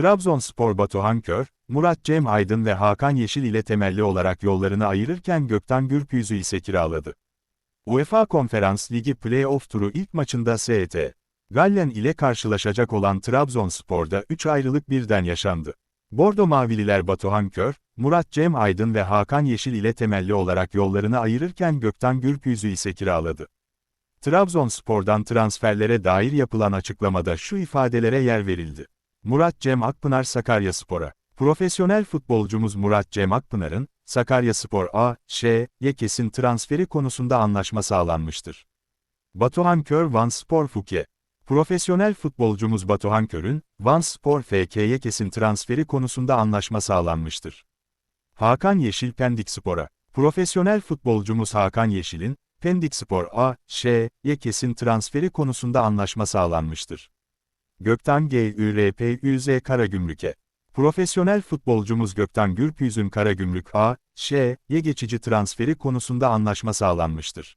Trabzonspor Batuhan Kör, Murat Cem Aydın ve Hakan Yeşil ile temelli olarak yollarını ayırırken Gökten Gürpüz'ü ise kiraladı. UEFA Konferans Ligi Playoff turu ilk maçında ST, Gallen ile karşılaşacak olan Trabzonspor'da 3 ayrılık birden yaşandı. Bordo Mavililer Batuhan Kör, Murat Cem Aydın ve Hakan Yeşil ile temelli olarak yollarını ayırırken Gökten Gürpüz'ü ise kiraladı. Trabzonspor'dan transferlere dair yapılan açıklamada şu ifadelere yer verildi. Murat Cem Akpınar Sakaryaspor'a. Profesyonel futbolcumuz Murat Cem Akpınar'ın, Sakaryaspor A, Ş, Y kesin transferi konusunda anlaşma sağlanmıştır. Batuhan Kör Van Spor Fuke. Profesyonel futbolcumuz Batuhan Kör'ün, Van Spor FK'ye kesin transferi konusunda anlaşma sağlanmıştır. Hakan Yeşil Pendik Spor'a. Profesyonel futbolcumuz Hakan Yeşil'in, Pendik Spor A, Ş, Y kesin transferi konusunda anlaşma sağlanmıştır. Gökten GÜRPÜZ Karagümrük'e. Profesyonel futbolcumuz Gökten Gürpüz'ün Karagümrük A, Ş, Y geçici transferi konusunda anlaşma sağlanmıştır.